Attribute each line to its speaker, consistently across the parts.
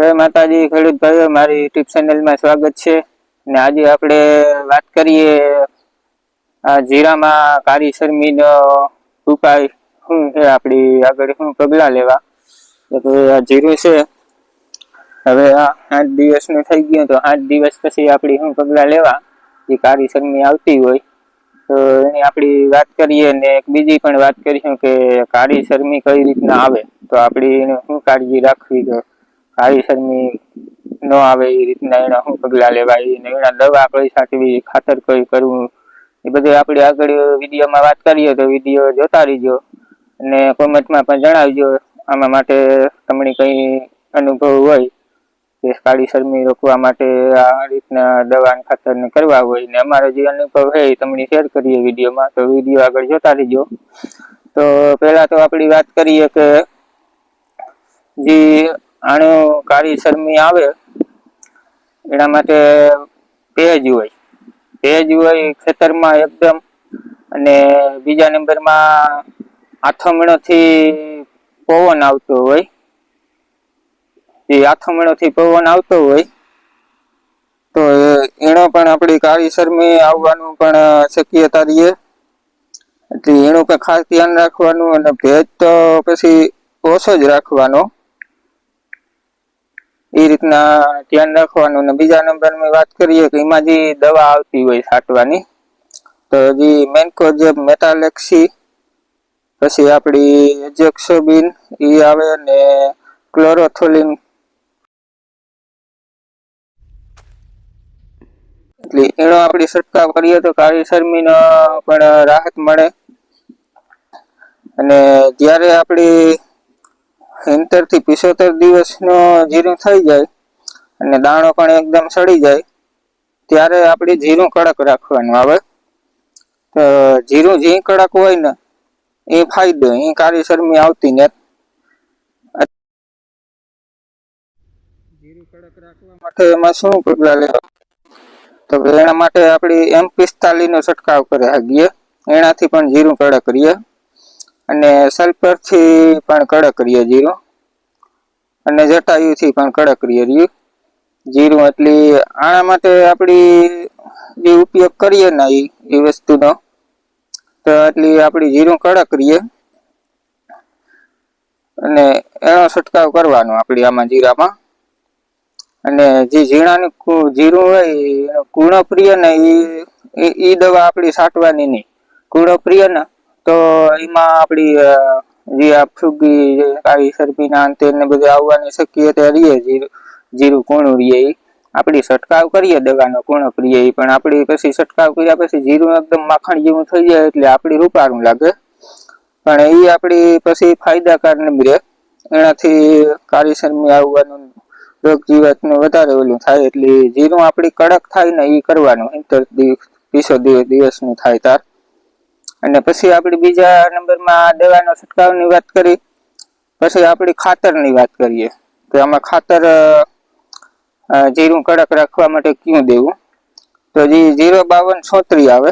Speaker 1: જય માતાજી, ખેડૂત ભાઈઓ, મારી યુટ્યુબ ચેનલમાં સ્વાગત છે. અને આજે આપણે વાત કરીએ આ જીરામાં કાળી શરમીનો ઉપાય શું છે, આપણી આગળ શું પગલાં લેવા? તો આ જીરું છે. હવે આ આઠ દિવસનું થઈ ગયું, તો આઠ દિવસ પછી આપણી શું પગલાં લેવા? જે કાળી શરમી આવતી હોય. તો એની આપણી વાત કરીએ ને એક બીજી પણ વાત કરીશું કે કાળી શરમી કઈ રીતના આવે? તો આપણી એને શું કાળજી રાખવી કે કાળી શરમી ન આવે એ રીતના એના શું પગલાં લેવાય અને એના દવા કઈ સાચવી ખાતર કઈ કરવું. એ બધું આપણે આગળ વિડીયોમાં વાત કરીએ તો વીડિયો જોતા રહીજો અને કોમેન્ટમાં પણ જણાવજો. આમાં માટે તમને કંઈ અનુભવ હોય કે કાળી શરમી રોકવા માટે આ રીતના દવા ખાતરને કરવા હોય ને અમારો જે અનુભવ છે એ તમને શેર કરીએ વિડીયોમાં. તો વીડિયો આગળ જોતા રહીજો. તો પહેલા તો આપણી વાત કરીએ કે જે આણું કાળી શરમી આવે, એના માટે ભેજ હોય. ભેજ હોય ખેતરમાં એકદમ, અને બીજા નંબરમાં આથમણોથી પવન આવતો હોય. એ આથમણોથી પવન આવતો હોય, તો એનો પણ આપણી કાળી શરમી આવવાનું પણ શક્યતા રહીએ એટલે એનું પણ ખાસ ધ્યાન રાખવાનું અને ભેજ તો પછી ઓછો જ રાખવાનો. એ રીતના ધ્યાન રાખવાનું અને બીજા નંબરની વાત કરીએ કે એમાં જે દવા આવતી હોય છાંટવાની, તો જે મેન્કો જે મેટાલેક્સી પછી આપણી એજેક્સોબિન એ આવે ને ક્લોરોથોલિન એટલે એનો આપણે છંટકાવ કરીએ તો કાળી શરમીનો પણ રાહત મળે. અને જ્યારે આપણી સિત્તેરથી પિસોતેર દિવસનો જીરું થઈ જાય અને દાણો પણ એકદમ સડી જાય ત્યારે આપણે જીરું કડક રાખવાનું. આવે તો જીરું જે કડક હોય ને એ ફાયદો એ કાળી શરમી આવતી ને. જીરું કડક રાખવા માટે એમાં શું પગલાં લેવા? તો એના માટે આપણી એમ પિસ્તાલીસ નો છંટકાવ કરે હાગીએ એનાથી પણ જીરું કડક રહીએ. અને સલ્ફરથી પણ કડક રહીએ જીરું. અને જટાયુથી પણ કડક રહ્યો રહ્યું જીરું એટલે આના માટે આપણી જે ઉપયોગ કરીએ ને એ વસ્તુનો, તો એટલી આપણી જીરું કડક રહીએ. અને એનો છંટકાવ કરવાનો આપણી આમાં જીરામાં. અને જે ઝીણાનું જીરું હોય એનું કુણપ્રિય ને એ દવા આપણી છાંટવાની નહીં. કુણપ્રિય ને તો એમાં આપણી જે આ ફૂગી જે કાળી શરમીના અંતે ને બધું આવવાની શક્યતા રહીએ જીરું જીરું કુણું રહીએ એ આપણી છંટકાવ કરીએ, દવાનો કુણપ્રિય એ પણ આપણી પછી છંટકાવ કર્યા પછી જીરું એકદમ માખણ જેવું થઈ જાય એટલે આપણી રૂપારું લાગે. પણ એ આપણી પછી ફાયદાકાર નીકળે એનાથી કાળી શરમી આવવાનું, રોગ જીવાતનું વધારે ઓલું થાય એટલે જીરું આપણી કડક થાય ને એ કરવાનું. સિત્તેર દિવસ, પીસો દિવસ, દિવસનું થાય તાર. અને પછી આપણે બીજા નંબરમાં દવાનો છંટકાવની વાત કરી. પછી આપણી ખાતરની વાત કરીએ. કે આમાં ખાતર જીરું કડક રાખવા માટે ક્યું દેવું? તો જે જીરો બાવન છોતરી આવે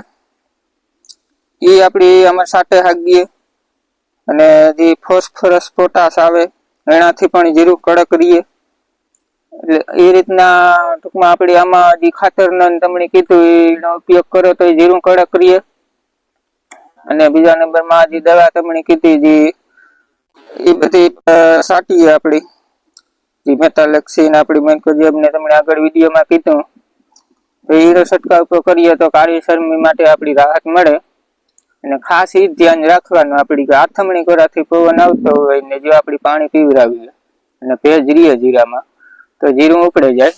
Speaker 1: એ આપણી આમાં સાથે હાગીએ અને જે ફોસ્ફરસ પોટાશ આવે, એનાથી પણ જીરું કડક રહીએ એટલે એ રીતના ટૂંકમાં આપણે આમાં જે ખાતરનો તમને કીધું, એનો ઉપયોગ કરો તો એ જીરું કડક રહીએ અને બીજા નંબરમાં જે દવા તમને કીધી જે એ બધી અ, આપણી. જે મેતાલક્ષી આપણી મેન્કોજેબ ને તમને આગળ વિડીયોમાં કીધું. તો એનો છંટકાવ કરીએ તો કાળી શરમી માટે આપણી રાહત મળે. અને ખાસ એ ધ્યાન રાખવાનું આપણી આથમણી કરવાથી પવન આવતો હોય ને જો આપણી પાણી પીવરાવીએ અને ભેજ રીએ જીરામાં તો જીરું ઉપડે જાય.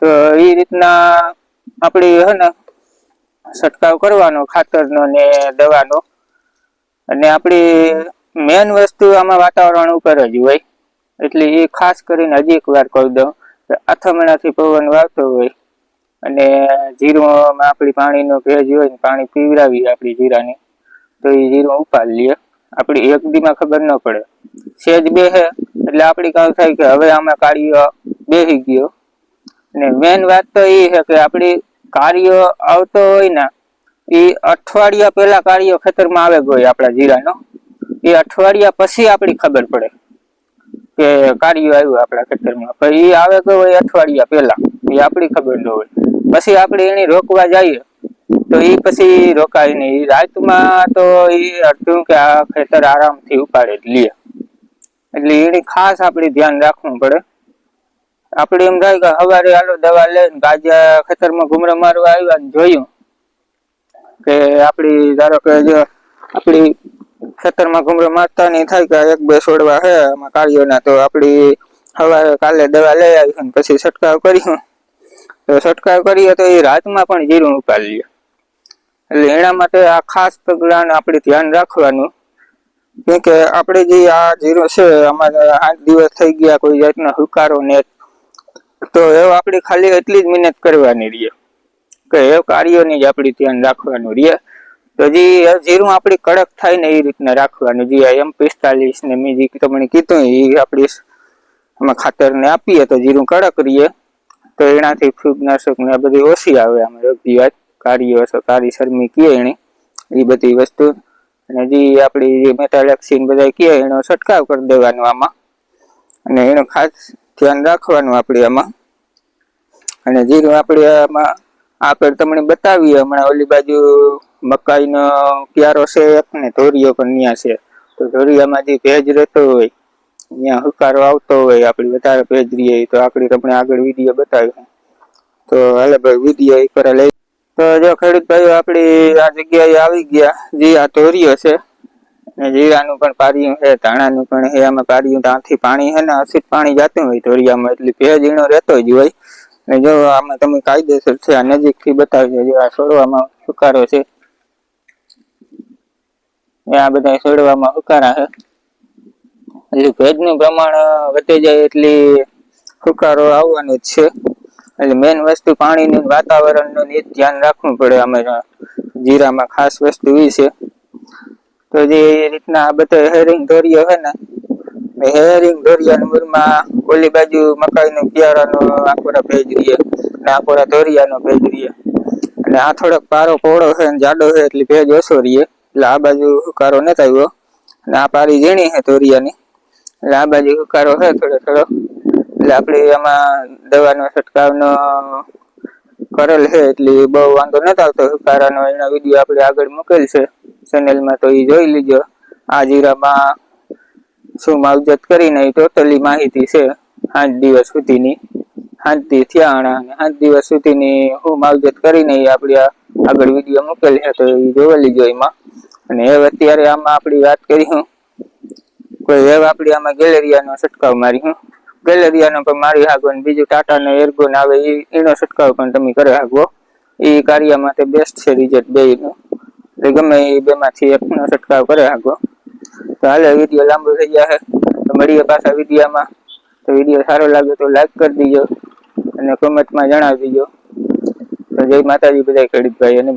Speaker 1: તો એ રીતના આપણી હે ને છંટકાવ કરવાનો, ખાતરનો ને દવાનો. અને આપણી મેન વસ્તુ આમાં વાતાવરણ ઉપર જ હોય. એટલે એ ખાસ કરીને હજી એક વાર કહી દઉં, કે આથમણાથી પવન વાવતો હોય. અને જીરોમાં આપણી પાણીનો ભેજ હોય ને પાણી પીવડાવીએ આપણી જીરાને, તો એ જીરું ઉપાડ લઈએ. આપણી એક દીમાં ખબર ન પડે. સેજ બેહે એટલે આપણી કામ થાય કે હવે આમાં કાળીઓ બેસી ગયો. અને મેન વાત તો એ છે કે આપણી કાર્ય આવતો હોય ને, એ અઠવાડિયા પહેલા કાર્ય ખેતરમાં આવે ગયો આપણા જીરાનો. એ અઠવાડિયા પછી આપણી ખબર પડે કે કાર્ય આવ્યું આપણા ખેતરમાં. પણ એ આવે ગયો હોય અઠવાડિયા પહેલા. એ આપણી ખબર ન હોય. પછી આપણે એને રોકવા જઈએ, તો એ પછી રોકાય નહીં. રાતમાં તો એ અડધું કે આ ખેતર આરામથી ઉપાડે લે. એટલે એની ખાસ આપણે ધ્યાન રાખવું પડે. આપણે એમ થાય કે સવારે આલો દવા લઈને ગાજે ખેતરમાં ઘુમરા મારવા આવ્યા ને જોયું કે આપડી ધારો કે જો આપણી ખેતરમાં ઘુમરા મારતા નહીં થાય કે એક બે છોડવા હે આમાં કાર્યોના, તો આપડી સવારે કાલે દવા લઈ આવી ને પછી છંટકાવ કર્યો. તો છંટકાવ કરીએ તો એ રાતમાં પણ જીરું ઉપાડી એટલે એના માટે આ ખાસ પગલાં આપણે ધ્યાન રાખવાનું. કેમ કે આપણે જે આ જીરો છે અમારે આઠ દિવસ થઈ ગયા કોઈ જાતનો હુકારો ને તો એવો આપણે ખાલી એટલી જ મહેનત કરવાની રહીએ. કે એ કાર્યોની જ આપણે ધ્યાન રાખવાનું રહીએ. તો જે જીરું આપણી કડક થાય ને એ રીતના રાખવાનું. જે એમ પિસ્તાલીસ ને મેં જે તમને કીધું એ આપણી અમે ખાતરને આપીએ તો જીરું કડક રહીએ. તો એનાથી ફૂગનાશક ને બધી ઓછી આવે આમાં રગતી વાત કાર્યો કારી, શરમી કીએ એની એ બધી વસ્તુ. અને જે આપણી જે મેટાલેક્સિન બધા કીએ એનો છંટકાવ કરી દેવાનો આમાં. અને એનો ખાસ ધ્યાન રાખવાનું આપણે આમાં. અને જીરું આપણે આમાં આપણે તમને બતાવીએ, હમણાં ઓલી બાજુ મકાઈનો ક્યારો છે એક ને ધોરીઓ પણ ત્યાં છે. તો ધોરિયામાં જે ભેજ રહેતો હોય ત્યાં હુકારો આવતો હોય, આપણી વધારે ભેજ રહીએ તો આપણે તમને આગળ વીડિયો બતાવીએ. તો હાલે ભાઈ, વીડિયો એક વાર લઈ તો જો ખેડૂત ભાઈઓ, આપણી આ જગ્યાએ આવી ગયા, જે આ ધોરીઓ છે ને જીરાનું પણ પારિયું છે, ધાણાનું પણ છે, આમાં પારિયું ત્યાંથી પાણી છે ને અસિત પાણી જતું હોય ધોરિયામાં એટલે ભેજ ઝીણો રહેતો જ હોય. ને જો આમાં તમે કાયદેસર છે, આ નજીકથી બતાવજો દેજો આ છોડવામાં સુકારો છે. આ બધા છોડવામાં સુકારા છે. એટલે ભેજનું પ્રમાણ વધી જાય એટલી સુકારો આવવાનો જ છે. એટલે મેઇન વસ્તુ પાણીનું વાતાવરણનું ધ્યાન રાખવું પડે. અમે જીરામાં ખાસ વસ્તુ એ છે. તો જે રીતના બધા હેરિંગ ધોરીઓ છે ને હેરિંગ ધોરિયાના મૂળમાં ઓલી બાજુ મકાઈનો કિયારાનો આકોરા ભેજ રહીએ ને આકોરા ધોરિયાનો ભેજ રહીએ. અને આ થોડોક પારો પહોળો છે ને જાડો છે એટલે ભેજ ઓછો રહીએ. એટલે આ બાજુ હુકારો નથી આવ્યો. અને આ પારી ઝીણી છે ધોરિયાની. એટલે આ બાજુ હુકારો છે થોડો થોડો. એટલે આપણે આમાં દવાનો છંટકાવનો કરેલ છે એટલે બહુ વાંધો નથી આવતો હુકારાનો. એના વીડિયો આપણે આગળ મૂકેલ છે. ચેનલમાં તો એ જોઈ લીજો. આ જીરામાં શું માવજત કરીને ટોટલી માહિતી છે. આઠ દિવસ સુધીની. શાંતિ થયા અને આઠ દિવસ સુધીની હું માવજત કરીને આપણે આગળ વીડિયો મૂકેલી છે, તો એ જોઈ લીજો એમાં. અને એ અત્યારે આમાં આપણી વાત કરી, હું. કોઈ હવે આપણે આમાં ગેલેરિયાનો છંટકાવ મારી, હું. ગેલેરિયાનો પણ મારી હાગો ને બીજું ટાટાનો એર્ગોન આવે એનો છંટકાવ પણ તમે કરી હાગો. એ કાર્ય માટે બેસ્ટ છે રિઝલ્ટ બેયનું એટલે ગમે એ બેમાંથી એકનો છંટકાવ કરે હાગો તો હાલે, વીડિયો લાંબો થઈ જાય તો મળીએ પાછા વિડીયામાં. તો વીડિયો સારો લાગે તો લાઈક કરી દીજો અને કોમેન્ટમાં જણાવી દીજો. તો જય માતાજી બધા ખેડૂત ભાઈ અને